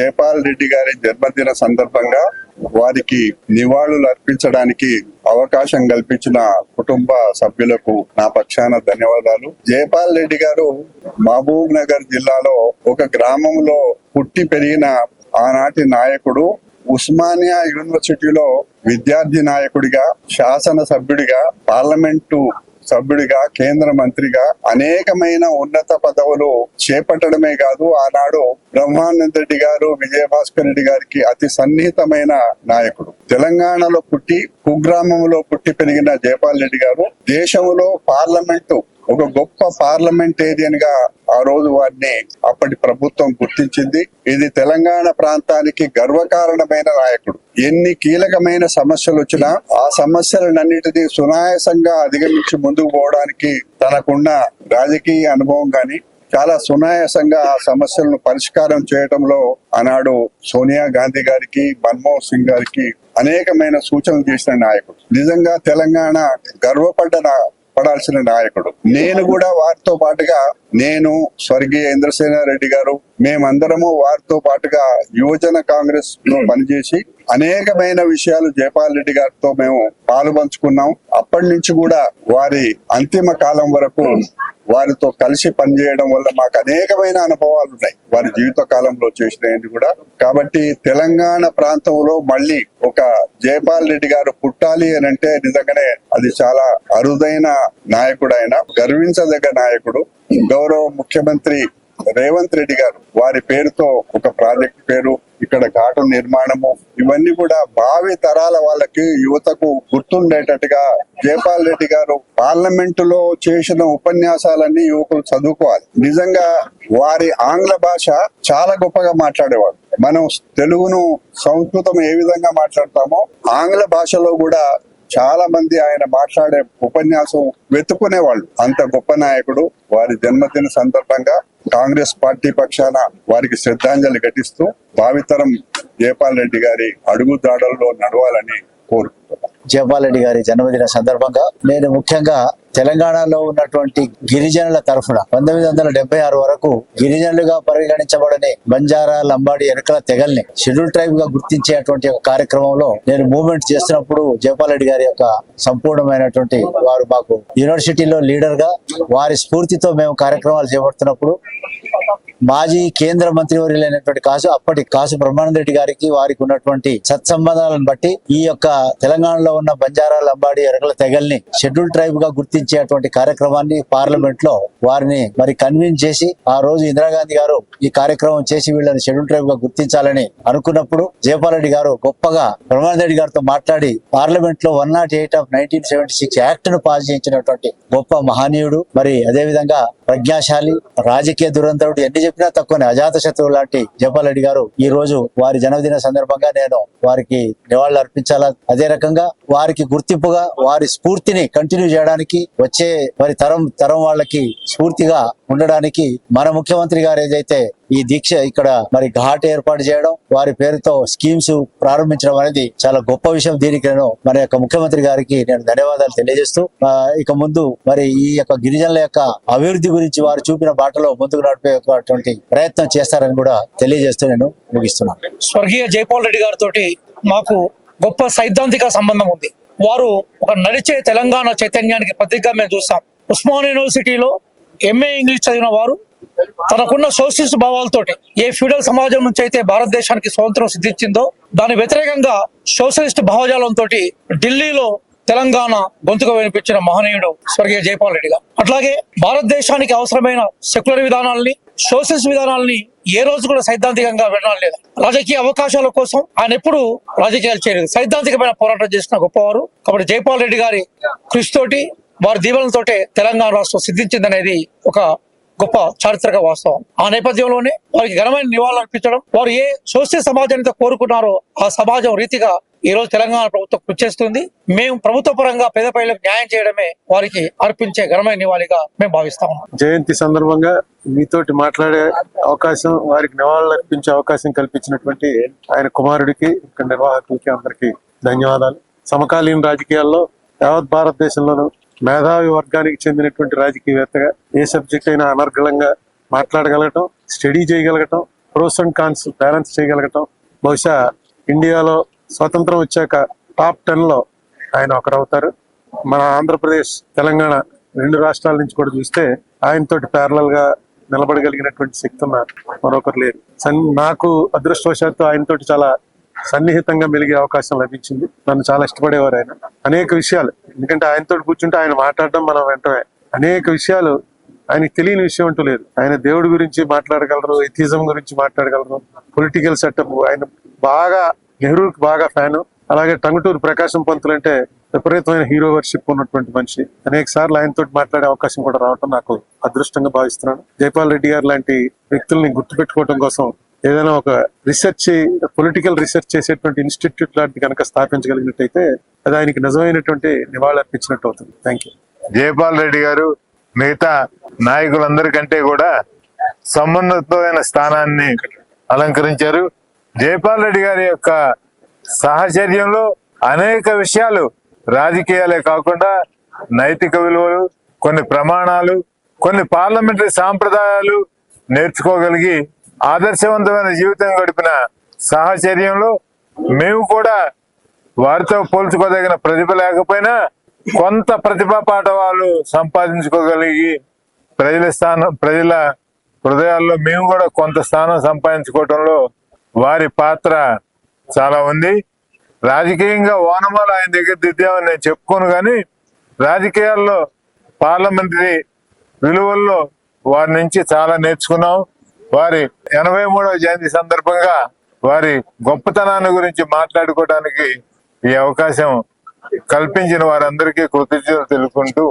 జయపాల్ రెడ్డి గారి జన్మదిన సందర్భంగా వారికి నివాళులు అర్పించడానికి అవకాశం కల్పించిన కుటుంబ సభ్యులకు నా పక్షాన ధన్యవాదాలు. జయపాల్ రెడ్డి గారు మహబూబ్ నగర్ జిల్లాలో ఒక గ్రామంలో పుట్టి పెరిగిన ఆనాటి నాయకుడు ఉస్మానియా యూనివర్సిటీలో విద్యార్థి నాయకుడిగా శాసన సభ్యుడిగా పార్లమెంటు సభ్యుడిగా కేంద్ర మంత్రిగా అనేకమైన ఉన్నత పదవులు చేపట్టడమే కాదు ఆనాడు బ్రహ్మానంద రెడ్డి గారు విజయభాస్కర్ రెడ్డి గారికి అతి సన్నిహితమైన నాయకుడు. తెలంగాణలో పుట్టి కుగ్రామంలో పుట్టి పెరిగిన జయపాల్ రెడ్డి గారు దేశంలో పార్లమెంటు ఒక గొప్ప పార్లమెంటేరియన్గా ఆ రోజు వారిని అప్పటి ప్రభుత్వం గుర్తించింది. ఇది తెలంగాణ ప్రాంతానికి గర్వకారణమైన నాయకుడు. ఎన్ని కీలకమైన సమస్యలు వచ్చినా ఆ సమస్యలన్నిటినీ సునాయాసంగా అధిగమించి ముందుకు పోవడానికి తనకున్న రాజకీయ అనుభవం గాని చాలా సునాయాసంగా ఆ సమస్యలను పరిష్కారం చేయడంలో ఆనాడు సోనియా గాంధీ గారికి మన్మోహన్ సింగ్ గారికి అనేకమైన సూచనలు చేసిన నాయకుడు. నిజంగా తెలంగాణ గర్వపడ్డ పడాల్సిన నాయకుడు. నేను కూడా వారితో పాటుగా నేను స్వర్గీయ ఇంద్రసేన రెడ్డి గారు మేమందరము వారితో పాటుగా యువజన కాంగ్రెస్లో పనిచేసి అనేకమైన విషయాలు జయపాల్ రెడ్డి గారితో మేము పాలు పంచుకున్నాం. అప్పటి నుంచి కూడా వారి అంతిమ కాలం వరకు వారితో కలిసి పనిచేయడం వల్ల మాకు అనేకమైన అనుభవాలు ఉన్నాయి. వారి జీవిత కాలంలో చేసినవి కూడా. కాబట్టి తెలంగాణ ప్రాంతంలో మళ్ళీ ఒక జయపాల్ రెడ్డి గారు పుట్టాలి అని అంటే నిజంగానే అది చాలా అరుదైన నాయకుడు ఆయన గర్వించదగ్గ నాయకుడు. గౌరవ ముఖ్యమంత్రి రేవంత్ రెడ్డి గారు వారి పేరుతో ఒక ప్రాజెక్ట్ పేరు ఇక్కడ ఘాటు నిర్మాణము ఇవన్నీ కూడా భావి తరాల వాళ్ళకి యువతకు గుర్తుండేటట్టుగా జయపాల్ రెడ్డి గారు పార్లమెంటు లో చేసిన ఉపన్యాసాలన్నీ యువకులు చదువుకోవాలి. నిజంగా వారి ఆంగ్ల భాష చాలా గొప్పగా మాట్లాడేవాడు. మనం తెలుగును సంస్కృతం ఏ విధంగా మాట్లాడతామో ఆంగ్ల భాషలో కూడా చాలా మంది ఆయన మాట్లాడే ఉపన్యాసం వెతుకునేవాళ్ళు. అంత గొప్ప నాయకుడు వారి జన్మదిన సందర్భంగా కాంగ్రెస్ పార్టీ పక్షాన వారికి శ్రద్ధాంజలి ఘటిస్తూ భావితరం జయపాల్ రెడ్డి గారి అడుగు దాడల్లో నడవాలని కోరుకుంటున్నాను జయపాల్ రెడ్డి గారి జన్మదిన సందర్భంగా నేను ముఖ్యంగా తెలంగాణలో ఉన్నటువంటి గిరిజనుల తరఫున పంతొమ్మిది వందల డెబ్బై ఆరు వరకు గిరిజనులుగా పరిగణించబడని బంజారా లంబాడి ఎరుకల తెగల్ని షెడ్యూల్ ట్రైబ్గా గుర్తించేటువంటి ఒక కార్యక్రమంలో నేను మూవ్మెంట్ చేస్తున్నప్పుడు జయపాల్రెడ్డి గారి యొక్క సంపూర్ణమైనటువంటి వారు మాకు యూనివర్సిటీలో లీడర్గా వారి స్ఫూర్తితో మేము కార్యక్రమాలు చేపడుతున్నప్పుడు మాజీ కేంద్ర మంత్రివర్యులైనటువంటి కాసు అప్పటి కాసు బ్రహ్మానంద రెడ్డి గారికి వారికి ఉన్నటువంటి సత్సంబంధాలను బట్టి ఈ యొక్క తెలంగాణలో ఉన్న బంజారా లంబాడి ఎరగల తెగల్ని షెడ్యూల్ ట్రైబ్గా గుర్తించేటువంటి కార్యక్రమాన్ని పార్లమెంట్లో వారిని మరి కన్విన్స్ చేసి ఆ రోజు ఇందిరాగాంధీ గారు ఈ కార్యక్రమం చేసి వీళ్ళని షెడ్యూల్ ట్రైబ్గా గుర్తించాలని అనుకున్నప్పుడు జయపాలరెడ్డి గారు గొప్పగా బ్రహ్మానంద రెడ్డి గారితో మాట్లాడి పార్లమెంట్లో one not eight of nineteen seventy six యాక్ట్ను pass చేయించినటువంటి గొప్ప మహనీయుడు మరి అదే విధంగా ప్రజ్ఞాశాలి రాజకీయ దురంతరుడు ఎన్ని చెప్పినా తక్కువనే. అజాత శత్రువు లాంటి జపాల్ రెడ్డి గారు ఈ రోజు వారి జన్మదిన సందర్భంగా నేను వారికి నివాళులు అర్పించాలా? అదే రకంగా వారికి గుర్తింపుగా వారి స్ఫూర్తిని కంటిన్యూ చేయడానికి వచ్చే మరి తరం తరం వాళ్ళకి స్ఫూర్తిగా ఉండడానికి మన ముఖ్యమంత్రి గారు ఏదైతే ఈ దీక్ష ఇక్కడ మరి ఘాట్ ఏర్పాటు చేయడం వారి పేరుతో స్కీమ్స్ ప్రారంభించడం అనేది చాలా గొప్ప విషయం. దీనికి నేను మన యొక్క ముఖ్యమంత్రి గారికి నేను ధన్యవాదాలు తెలియజేస్తూ ఇక ముందు మరి ఈ యొక్క గిరిజనుల యొక్క అభివృద్ధి గురించి వారు చూపిన బాటలో ముందుకు నడిపేటువంటి ప్రయత్నం చేస్తారని కూడా తెలియజేస్తూ నేను ముగిస్తున్నాను. స్వర్గీయ జైపాల్ రెడ్డి గారితో మాకు గొప్ప సైద్ధాంతిక సంబంధం ఉంది. వారు ఒక నడిచే తెలంగాణ చైతన్యానికి ప్రతిగా మేము చూస్తాం. ఉస్మాన్ యూనివర్సిటీలో ఎంఏ ఇంగ్లీష్ చదివిన వారు తనకున్న సోషలిస్ట్ భావాలతోటి ఏ ఫ్యూడల్ సమాజం నుంచి అయితే భారతదేశానికి స్వాతంత్రం సిద్ధించిందో దాని వ్యతిరేకంగా సోషలిస్ట్ భావజాలంతో ఢిల్లీలో తెలంగాణ గొంతుగా వినిపించిన మహనీయుడు స్వర్గీయ జైపాల్ రెడ్డి గారు. అట్లాగే భారతదేశానికి అవసరమైన సెక్యులర్ విధానాలని సోషలిస్ట్ విధానాలని ఏ రోజు కూడా సైద్ధాంతికంగా వినడం లేదు రాజకీయ అవకాశాల కోసం ఆయన ఎప్పుడు రాజకీయాలు చేయలేదు. సైద్ధాంతికమైన పోరాటం చేసిన గొప్పవారు. కాబట్టి జైపాల్ రెడ్డి గారి కృషితోటి వారి దీవెనలతోటే తెలంగాణ రాష్ట్రం సిద్ధించిందనేది ఒక గొప్ప చారిత్రక వాస్తవం. ఆ నేపథ్యంలోనే వారికి ఘనమైన నివాళులు అర్పించడం వారు ఏ సోషల్ సమాజాన్ని కోరుకున్నారో ఆ సమాజం రీతిగా ఈ రోజు తెలంగాణ ప్రభుత్వం కృషి చేస్తుంది. మేము ప్రభుత్వ పరంగా పేద ప్రజలకు న్యాయం చేయడమే వారికి అర్పించే ఘనమైన నివాళిగా మేము భావిస్తాము జయంతి సందర్భంగా మీతోటి మాట్లాడే అవకాశం వారికి నివాళులు అర్పించే అవకాశం కల్పించినటువంటి ఆయన కుమారుడికి ఇక్కడ నిర్వాహకులకి అందరికీ ధన్యవాదాలు. సమకాలీన రాజకీయాల్లో యావత్ భారతదేశంలోనూ మేధావి వర్గానికి చెందినటువంటి రాజకీయవేత్తగా ఏ సబ్జెక్ట్ అయినా అనర్గళంగా మాట్లాడగలగటం స్టడీ చేయగలగటం ప్రోస్ అండ్ కాన్స్ బ్యాలెన్స్ చేయగలగటం బహుశా ఇండియాలో స్వతంత్రం వచ్చాక టాప్ టెన్లో ఆయన ఒకరవుతారు. మన ఆంధ్రప్రదేశ్ తెలంగాణ రెండు రాష్ట్రాల నుంచి కూడా చూస్తే ఆయనతోటి ప్యారలల్గా నిలబడగలిగినటువంటి శక్తి ఉన్న మరొకరు లేరు. సన్- నాకు అదృష్టవశాత్తు ఆయనతోటి చాలా సన్నిహితంగా మెలిగే అవకాశం లభించింది. నన్ను చాలా ఇష్టపడేవారు ఆయన. అనేక విషయాలు ఎందుకంటే ఆయనతో కూర్చుంటే ఆయన మాట్లాడడం మనం వెంటనే. అనేక విషయాలు ఆయన తెలియని విషయం అంటూ లేదు. ఆయన దేవుడి గురించి మాట్లాడగలరు ఎథిజం గురించి మాట్లాడగలరు పొలిటికల్ సెటప్ ఆయన బాగా నెహ్రూకి బాగా ఫ్యాన్. అలాగే టంగుటూరు ప్రకాశం పంతులు అంటే విపరీతమైన హీరో వర్షిప్ ఉన్నటువంటి మనిషి. అనేక సార్లు ఆయనతో మాట్లాడే అవకాశం కూడా రావటం నాకు అదృష్టంగా భావిస్తున్నాను. జైపాల్ రెడ్డి గారు లాంటి వ్యక్తుల్ని గుర్తుపెట్టుకోవడం కోసం ఏదైనా ఒక రీసెర్చ్ పొలిటికల్ రీసెర్చ్ చేసేటువంటి ఇన్స్టిట్యూట్ లాంటి కనుక స్థాపించగలిగినట్టయితే అది ఆయనకి నిజమైనటువంటి నివాళులు అర్పించినట్టు అవుతుంది. థ్యాంక్ యూ జయపాల్ రెడ్డి గారు మిగతా నాయకులందరికంటే కూడా సమున్నతమైన స్థానాన్ని అలంకరించారు. జయపాల్ రెడ్డి గారి యొక్క సాహచర్యంలో అనేక విషయాలు రాజకీయాలే కాకుండా నైతిక విలువలు కొన్ని ప్రమాణాలు కొన్ని పార్లమెంటరీ సాంప్రదాయాలు నేర్చుకోగలిగి ఆదర్శవంతమైన జీవితం గడిపిన సాహచర్యంలో మేము కూడా వారితో పోల్చుకోదగిన ప్రతిభ లేకపోయినా కొంత ప్రతిభా వాళ్ళు సంపాదించుకోగలిగి ప్రజల స్థానం ప్రజల హృదయాల్లో మేము కూడా కొంత స్థానం సంపాదించుకోవటంలో వారి పాత్ర చాలా ఉంది. రాజకీయంగా ఓనమాలు ఆయన దగ్గర దిద్దామని నేను చెప్పుకోను కానీ రాజకీయాల్లో పార్లమెంటరీ విలువల్లో వారి నుంచి చాలా నేర్చుకున్నాం. వారి ఎనభై మూడవ జయంతి సందర్భంగా వారి గొప్పతనాన్ని గురించి మాట్లాడుకోవడానికి ఈ అవకాశం కల్పించిన వారందరికీ కృతజ్ఞతలు తెలుపుకుంటూ